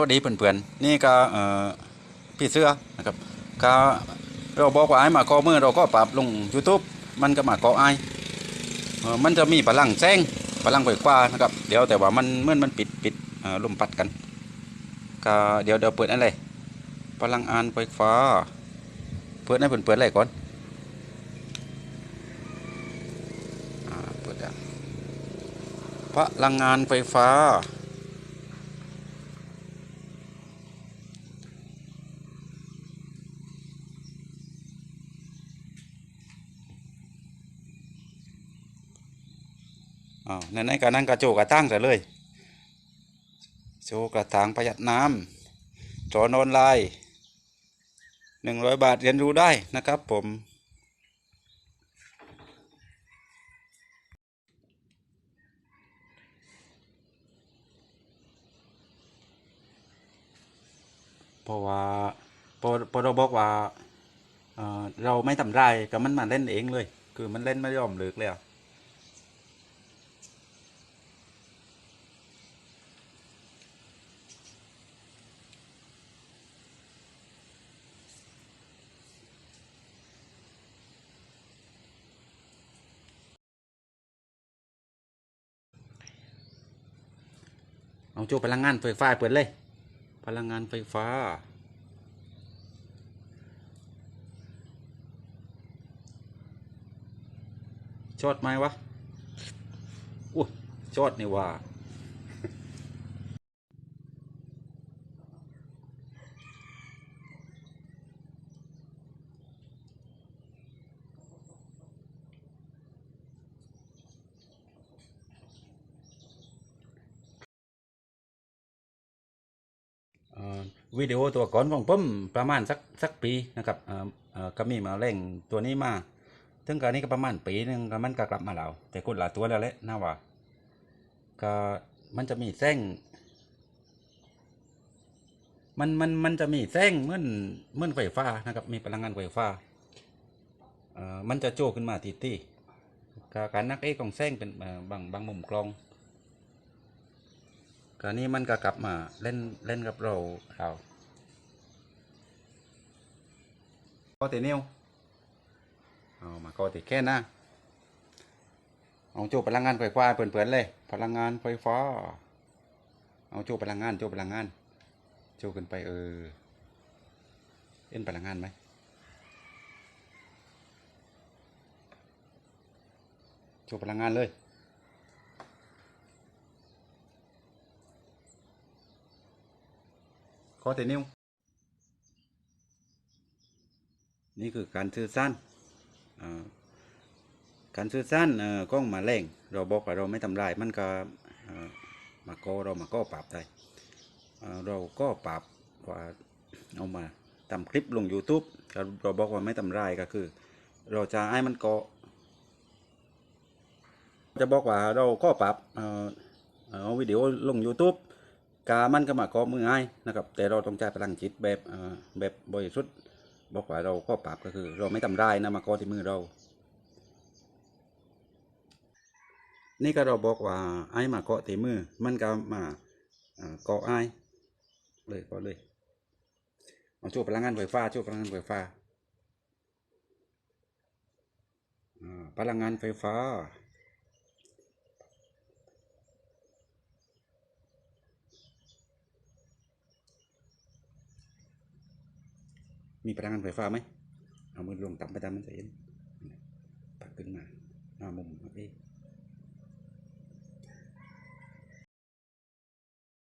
วัสดีเพื่อนๆนี่ก็เอ่อพี่เสื้อนะครับก็เราบอกว่าไอ้มาก่อมือเราก็ปรับลง YouTube มันก็มากอไอ้มันจะมีพลังแซงพลังไฟฟ้านะครับ เดี๋ยวแต่ว่ามันเมื่อมันปิดปิดลมพัดกันก็เดี๋ยวเดี๋ยวเปิดอะไรพลังงานไฟฟ้า เปิดให้เพื่อนเปิดอะไรก่อนเปิดอะพลังงานไฟฟ้า อ้าวในการนั่งกระโจกกระตั้งแต่เลยโชว์กระถางประหยัดน้ำสอนออนไลน์หนึ่งร้อยบาทเรียนรู้ได้นะครับผมเพราะว่าพอพอเราบอกว่าเอ่อเราไม่ทำไรก็มันมาเล่นเองเลย คือมันเล่นไม่ยอมเลิกเลย เอาโจพลังงานไฟฟ้าเปิดเลย พลังงานไฟฟ้า ชอดไหมวะอู้ชอดนี่ว่า วิดีโอตัวก่อนของผมประมาณสักสักปีนะครับก็มีมาเร่งตัวนี้มาถึงการนี้ก็ประมาณปีนึงมันก็กลับมาแล้วแต่คนละตัวแล้วแหละน่าว่าก็มันจะมีแส้งมันมันมันจะมีแส้งเหมือนเหมือนไฟฟ้านะครับ มีพลังงานไฟฟ้าเอ่อมันจะโจขึ้นมาทีที่การนักเอกของแส้งเป็นบางบางมุมกลอง คราวนี้มันก็กลับมาเล่นเล่นกับเราเราก็ตีนิ้วเอามาก็ตีแค่นะเอาโจพลังงานไฟฟ้าเปิดๆเลย พลังงานไฟฟ้า เอาโจพลังงานโจพลังงาน โจขึ้นไปเออเอ็นพลังงานไหมโจพลังงานเลย อแต่นิ้ว นี่คือการสื่อสารการสื่อสารกล้องมาแรงเราบอกว่าเราไม่ทำลายมันก็มาโกเรามาก็ปรับได้เราก็ปรับว่าเอามาทำคลิปลง YouTube เราบอกว่าไม่ทำลายก็คือ เราจะให้มันเกจะบอกว่าเราก็ปรับเอ่อเอาวิดีโอลง YouTube กามันก็มาเกาะมือง่ายนะครับ แต่เราต้องใช้พลังจิตแบบแบบบริสุทธิ์บอกว่าเราก็ปรับก็คือ เราไม่ทำได้นะมาเกาะที่มือเรา นี่ก็เราบอกว่าไอ้มาเกาะที่มือ มันก็มาเกาะไอ้เลยกาะเลยเอาช่วยพลังงานไฟฟ้าช่วยพลังงานไฟฟ้าอ่าพลังงานไฟฟ้า มีพลังงานไฟฟ้าไหมเอามือลงต่ำไปตามมันจะเห็น